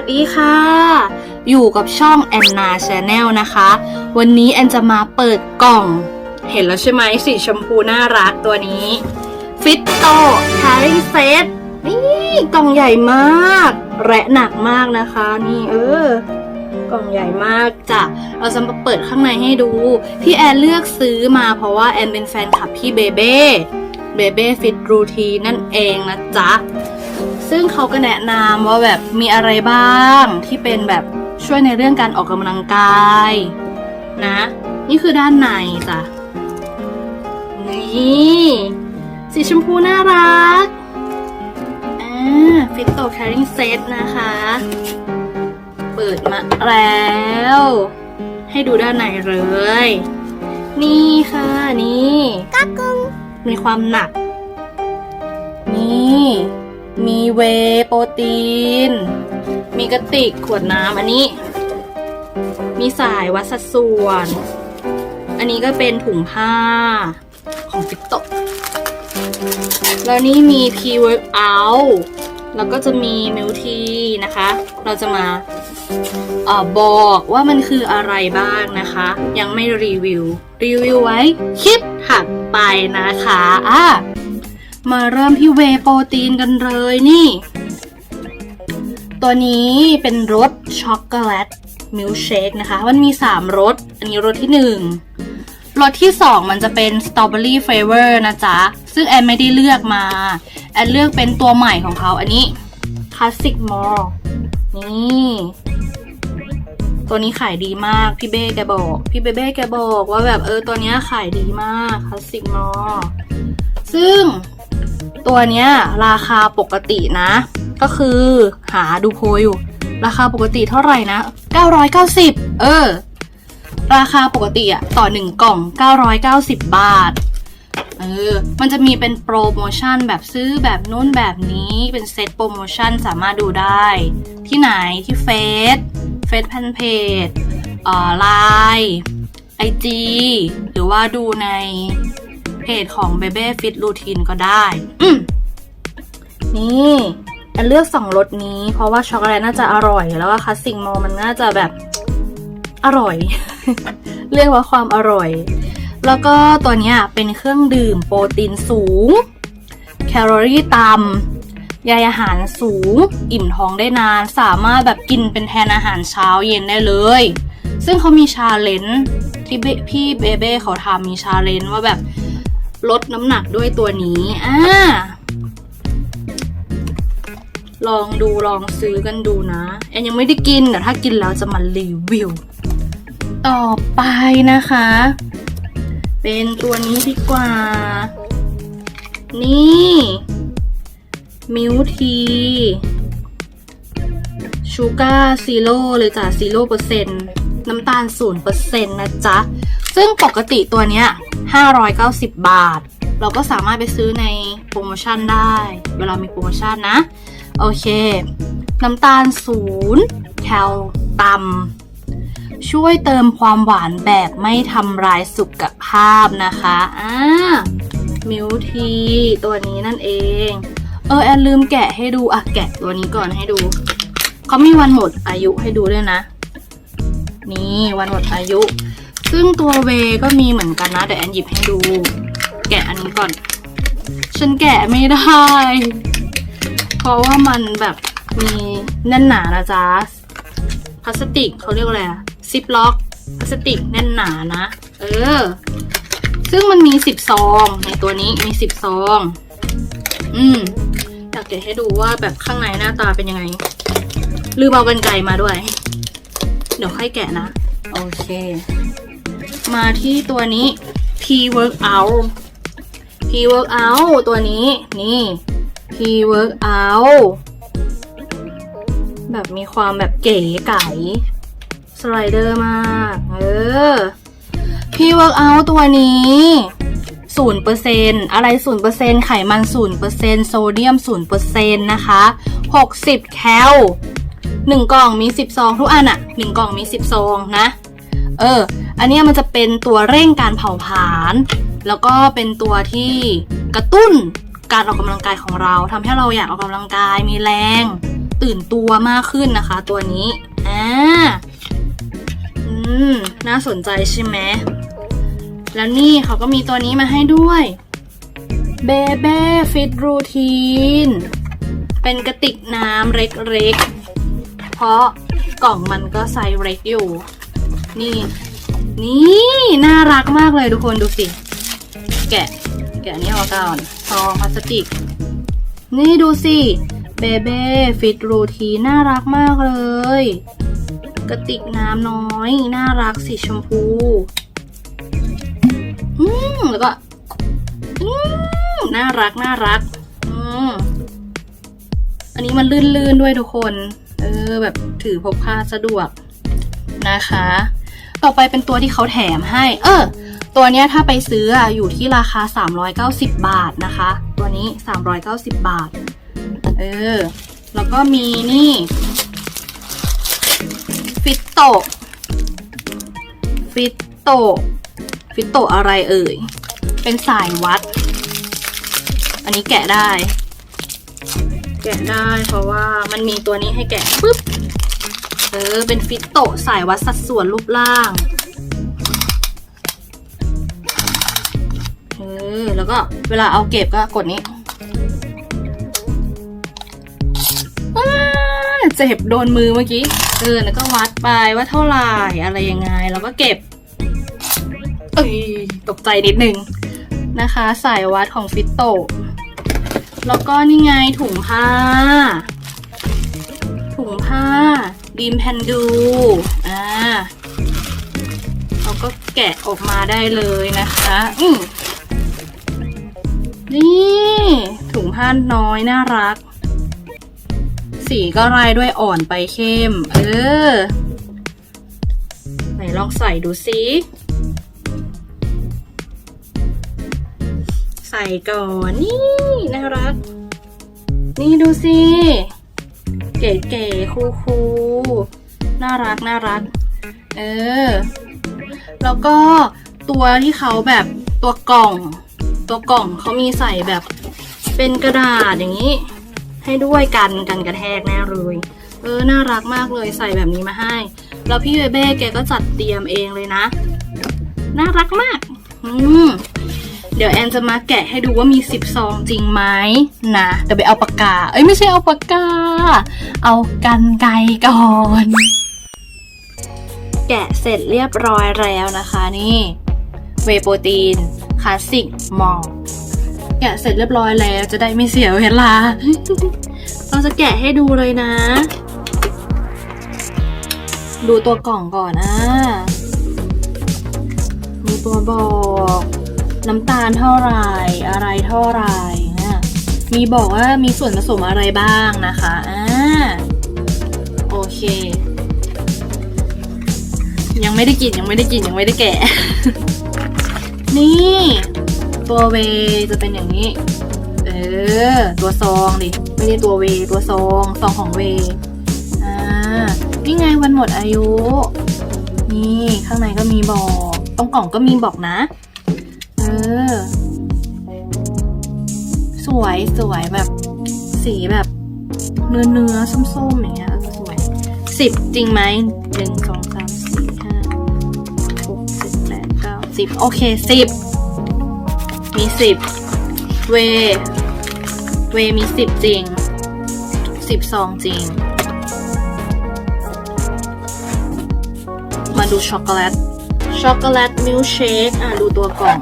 สดีค่ะ อยู่กับช่องแอนนาชาแนลนะคะ วันนี้แอนจะมาเปิดกล่อง เห็นแล้วใช่ไหมสีชมพูน่ารักตัวนี้ฟิตโตแคริเซตนี่กล่องใหญ่มาก และหนักมากนะคะ นี่เออกล่องใหญ่มากจ้ะ เราจะมาเปิดข้างในให้ดู ที่แอนเลือกซื้อมาเพราะว่าแอนเป็นแฟนคลับพี่เบเบ้เบเบ้ฟิตรูทีนั่นเองนะจ๊ะ ซึ่งเขาก็แนะนำว่าแบบมีอะไรบ้างที่เป็นแบบช่วยในเรื่องการออกกำลังกาย นะ นี่คือด้านในจ้ะนี่สีชมพูน่ารักอ่าฟิตโตแคริงเซตนะคะ เปิดมาแล้ว ให้ดูด้านในเลย นี่ค่ะนี่กักงมีความหนัก นี่ มีเวโปรตีน มีกระติกขวดน้ำอันนี้ มีสายวัดสัดส่วน อันนี้ก็เป็นถุงผ้าของฟิตโตแล้วนี่มี P-Workout แล้วก็จะมีมิลทีนะคะ เราจะมาออบอกว่ามันคืออะไรบ้างนะคะ ยังไม่รีวิว รีวิวไว้คลิปถัดไปนะคะอะ มาเริ่มที่เวโปรตีนกันเลยนี่ ตัวนี้เป็นรสช็อกโกแลตมิลเชคนะคะ มันมี 3รส อันนี้รสที่ 1 รสที่ 2 มันจะเป็นสตรอเบอรี่เฟเวอร์นะจ๊ะ ซึ่งแอนไม่ได้เลือกมา แอนเลือกเป็นตัวใหม่ของเขา อันนี้คลาสสิกมอลนี่ตัวนี้ขายดีมาก พี่เบ้แกบอก พี่เบ้เบ้แกบอกว่าแบบเออตัวนี้ขายดีมากคลาสสิกมอลซึ่ง ตัวเนี้ยราคาปกตินะ ก็คือหาดูโพยอยู่ ราคาปกติเท่าไหร่นะ 990 เออ ราคาปกติอะต่อหนึ่งกล่อง 990 บาท เออ มันจะมีเป็นโปรโมชั่นแบบซื้อแบบนู้นแบบนี้เป็นเซตโปรโมชั่นสามารถดูได้ ที่ไหนที่เฟซเฟซแพนเพจเอ่อไลน์ไอจีหรือว่าดูใน จของ b บ b ้ฟิตรูทีนก็ได้ นี่แอนเลือกสองรสนี้เพราะว่าช็อกโกแลตน่าจะอร่อย แล้วก็คลาสสิกโมมันน่าจะแบบอร่อย เรียกว่าความอร่อย แล้วก็ตัวนี้เป็นเครื่องดื่มโปรตีนสูง แคลอรี่ต่ำใยอาหารสูง อิ่มท้องได้นาน สามารถแบบกินเป็นแทนอาหารเช้าเย็นได้เลย ซึ่งเขามีชาเลนจ์ที่พี่เบเบ้เขาทำมีชาเลนจ์ว่าแบบ ลดน้ำหนักด้วยตัวนี้อ่าลองดูลองซื้อกันดูนะแอนยังไม่ได้กินแต่ถ้ากินแล้วจะมารีวิว ต่อไปนะคะ เป็นตัวนี้ดีกว่า นี่ มิวทีชูการ์ซีโร่เลยจ้ะซีโร่เปอร์เซ็นต์น้ำตาลศูนย์เปอร์เซ็นต์นะจ๊ะ ซึ่งปกติตัวเนี้ย 590 บาท เราก็สามารถไปซื้อในโปรโมชั่นได้ เวลามีโปรโมชั่นนะ โอเค น้ำตาลศูนย์แคลต่ำช่วยเติมความหวานแบบไม่ทำร้ายสุขภาพนะคะอ่ามิวทีตัวนี้นั่นเอง เออแอนลืมแกะให้ดูอะแกะตัวนี้ก่อนให้ดู เขามีวันหมดอายุให้ดูด้วยนะ นี่วันหมดอายุ ซึ่งตัวเวก็มีเหมือนกันนะ เดี๋ยวแอนหยิบให้ดู แกะอันนี้ก่อน ฉันแกะไม่ได้ เพราะว่ามันแบบมีแน่นหนานะจ๊ะพลาสติกเขาเรียกว่าอะไรอะซิปล็อกพลาสติกแน่นหนานะ เออ ซึ่งมันมีสิบซองในตัวนี้มีสิบซอง อืมอยากแกะให้ดูว่าแบบข้างในหน้าตาเป็นยังไง ลืมเอากันไกลมาด้วย เดี๋ยวค่อยแกะนะ โอเค มาที่ตัวนี้ P Workout P Workout ตัวนี้นี่ P Workout แบบมีความแบบเก๋ไก๋สไลเดอร์มากเออพี่เวิร์กเอาตัวนี้ศูนย์เปอร์เซ็นอะไรศูนย์เปอร์เซ็นไขมันศูนย์เปอร์เซ็นโซเดียมศูนย์เปอร์เซ็นนะคะหกสิบแคลหนึ่งกล่องมีสิบซองทุกอันอะหนึ่งกล่องมีสิบซองนะ เออ อันนี้มันจะเป็นตัวเร่งการเผาผลาญแล้วก็เป็นตัวที่กระตุ้นการออกกำลังกายของเราทำให้เราอยากออกกำลังกายมีแรง ตื่นตัวมากขึ้นนะคะ ตัวนี้อ่าอืมน่าสนใจใช่ไหมแล้วนี่เขาก็มีตัวนี้มาให้ด้วยเบเบ้ฟิตรูทีนเป็นกระติกน้ำเล็กๆ เพราะกล่องมันก็ไซส์เล็กอยู่ นี่ นี่น่ารักมากเลยทุกคนดูสิ แกะ แกะนนี้ออกก่อนซองพลาสติก นี่ดูสิ เบเบ้ฟิตรูทีน่ารักมากเลย กระติกน้ำน้อย น่ารักสีชมพู อืมแล้วก็อืมน่ารักน่ารัก อืมอันนี้มันลื่นๆด้วยทุกคน เออ แบบถือพกพาสะดวกนะคะ ต่อไปเป็นตัวที่เขาแถมให้ เออ ตัวเนี้ยถ้าไปซื้ออะอยู่ที่ราคา 390 บาทนะคะ ตัวนี้ 390 บาท เออ แล้วก็มีนี่ฟิตโตฟิตโตฟิตโตอะไรเอ่ย เป็นสายวัด อันนี้แกะได้ แกะได้เพราะว่ามันมีตัวนี้ให้แกะปุ๊บ เออ เป็นฟิตโตสายวัดสัดส่วนรูปร่าง เออ แล้วก็เวลาเอาเก็บก็กดนี้เจ็บโดนมือเมื่อกี้ เออ แล้วก็วัดไปว่าเท่าไหร่ อะไรยังไง แล้วก็เก็บ เอ้ย ตกใจนิดนึงนะคะ สายวัดของฟิตโต แล้วก็นี่ไงถุงผ้า ถุงผ้า ดีมแพนดูอ่าเราก็แกะออกมาได้เลยนะคะอืมนี่ถุงผ้าน้อยน่ารัก สีก็รายด้วยอ่อนไปเข้ม เออ ไหนลองใส่ดูสิใส่ก่อน นี่ น่ารัก นี่ดูสิ เก๋ๆคูลๆน่ารักน่ารัก เออ แล้วก็ตัวที่เขาแบบตัวกล่อง ตัวกล่องเขามีใส่แบบเป็นกระดาษอย่างนี้ ให้ด้วยกันกันกระแทกแน่เลยเออ น่ารักมากเลยใส่แบบนี้มาให้ แล้วพี่เบเบ้แกก็จัดเตรียมเองเลยนะ น่ารักมาก อืม เดี๋ยวแอนจะมาแกะให้ดูว่ามีสิบซองจริงไหมนะเดี๋ยวไปเอาปากกา เอ้ยไม่ใช่เอาปากกา เอากันไกก่อน แกะเสร็จเรียบร้อยแล้วนะคะนี่ เวโปรตีนคลาสสิกมอลแกะเสร็จเรียบร้อยแล้วจะได้ไม่เสียเวลา เราจะแกะให้ดูเลยนะ ดูตัวกล่องก่อนนะมีตัวบอก น้ำตาลเท่าไรอะไรเท่าไรนะมีบอกว่ามีส่วนผสมอะไรบ้างนะคะอ่าโอเค ยังไม่ได้กินยังไม่ได้กินยังไม่ได้แกะ นี่ตัวเวจะเป็นอย่างนี้ เออ ตัวซองดิ ไม่ได้ตัวเว ตัวซอง ซองของเว อ่า นี่ไงวันหมดอายุ นี่ข้างในก็มีบอก ตรงกล่องก็มีบอกนะ ออสวยสวยแบบ สีแบบเนื้อเนื้อส้มๆอย่างเงี้ยสวยสิบจริงไหมหนึ่งสองสามสี่ห้าหกเจ็ดแปดเก้าสิบโอเคสิบมีสิบเว เวมีสิบจริงสิบซองจริง มาดูช็อกโกแลต ช็อกโกแลตมิลค์เชคอะดูตัวกล่อง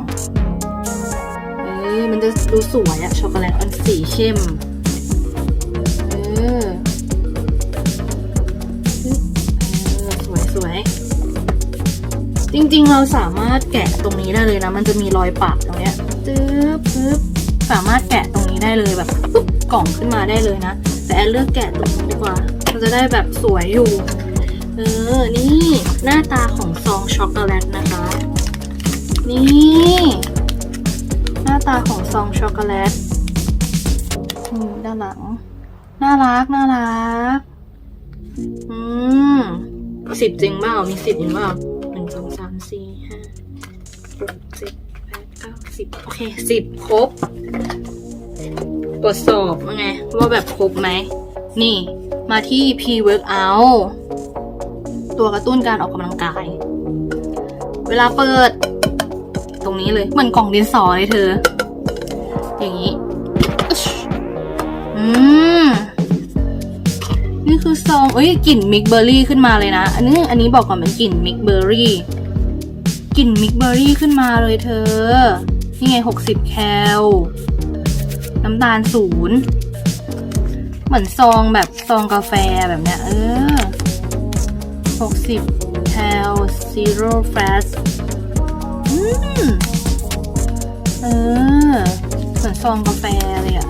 เออ มันจะดูสวยอะช็อกโกแลตมันสีเข้มเออเออสวยสวย จริงๆเราสามารถแกะตรงนี้ได้เลยนะ มันจะมีรอยปากตรงเนี้ยจึ๊บปึ๊บสามารถแกะตรงนี้ได้เลยแบบปุ๊บกล่องขึ้นมาได้เลยนะ แต่แอนเลือกแกะตรงนี้ดีกว่า มันจะได้แบบสวยอยู่ เออ นี่หน้าตาของซองช็อกโกแลตนะคะ นี่ หน้าตาของซองช็อกโกแลตอืมด้านหลัง น่ารัก น่ารัก อืมสิบจริงเปล่า มีสิบจริงเปล่าหนึ่งสองสามสี่ห้าหกเจ็ดแปดเก้าสิบโอเคสิบครบ ตรวจสอบว่าไง ว่าแบบครบไหม นี่ มาที่ P-Workout ตัวกระตุ้นการออกกำลังกาย เวลาเปิด ตรงนี้เลยเหมือนกล่องดินสอเลยเธอ อย่างนี้อือืม นี่คือซองเอ้ยกลิ่นมิกเบอร์รี่ขึ้นมาเลยนะ อันนี้อันนี้บอกก่อนเป็นกลิ่นมิกเบอร์รี่ กลิ่นมิกเบอร์รี่ขึ้นมาเลยเธอ นี่ไงหกสิบแคล น้ำตาลศูนย์เหมือนซองแบบซองกาแฟแบบเนี้ย เออ หกสิบแคล zero fat อืม เออ เหมือนซองกาแฟเลยอะ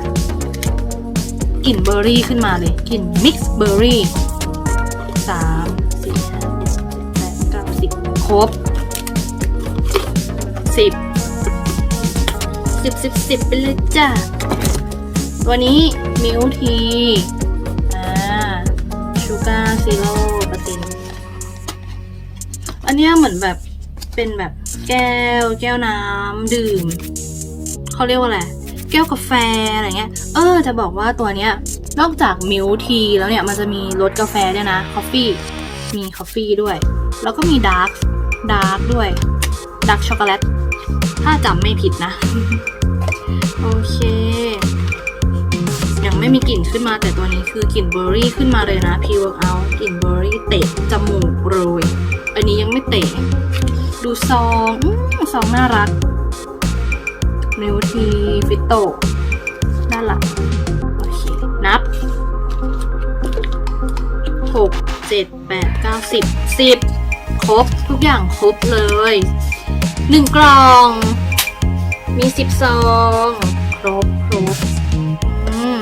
กลิ่นเบอร์รี่ขึ้นมาเลย กลิ่นมิกซ์เบอร์รี่สามสี่ห้าหกเจ็ดแปดเก้าสิบครบสิบสิบสิบสิบไปเลยจ้าตัวนี้มิลที อ่า ชูการ์ซีโร่ อันเนี้ยเหมือนแบบเป็นแบบแก้ว แก้วน้ำดื่มเขาเรียกว่าอะไรแก้วกาแฟอะไรเงี้ย เออ จะบอกว่าตัวเนี้ย นอกจากมิลทีแล้วเนี่ย มันจะมีรสกาแฟด้วยนะคอฟฟี่มีคอฟฟี่ด้วย แล้วก็มีดาร์กดาร์กด้วยดาร์กช็อกโกแลตถ้าจำไม่ผิดนะ โอเค ยังไม่มีกลิ่นขึ้นมาแต่ตัวนี้คือกลิ่นเบอร์รี่ขึ้นมาเลยนะพีเวิร์กเอากลิ่นเบอร์รี่เตะจมูกเลย อันนี้ยังไม่เตะ ดูซองอซองน่ารักมิวทีฟิโตด้านหลังโอเค นับหกเจ็ดแปดเก้าสิบสิบครบ ทุกอย่างครบเลยหนึ่งกล่อง มีสิบซอง ครบ ครบ อืม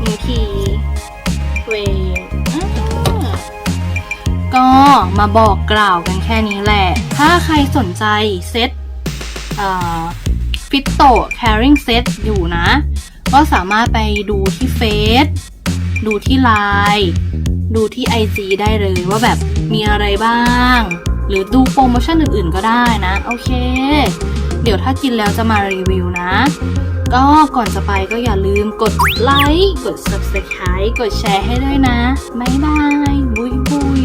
มีที ก็มาบอกกล่าวกันแค่นี้แหละ ถ้าใครสนใจเซ็ตฟิตโต carrying set อยู่นะ ก็สามารถไปดูที่เฟซดูที่ไลน์ดูที่ IG ได้เลยว่าแบบมีอะไรบ้าง หรือดูโปรโมชั่นอื่นๆก็ได้นะ โอเค เดี๋ยวถ้ากินแล้วจะมารีวิวนะ ก็ก่อนจะไปก็อย่าลืมกดไลค์ กด subscribe กดแชร์ให้ด้วยนะ บ๊ายบาย บุยบุย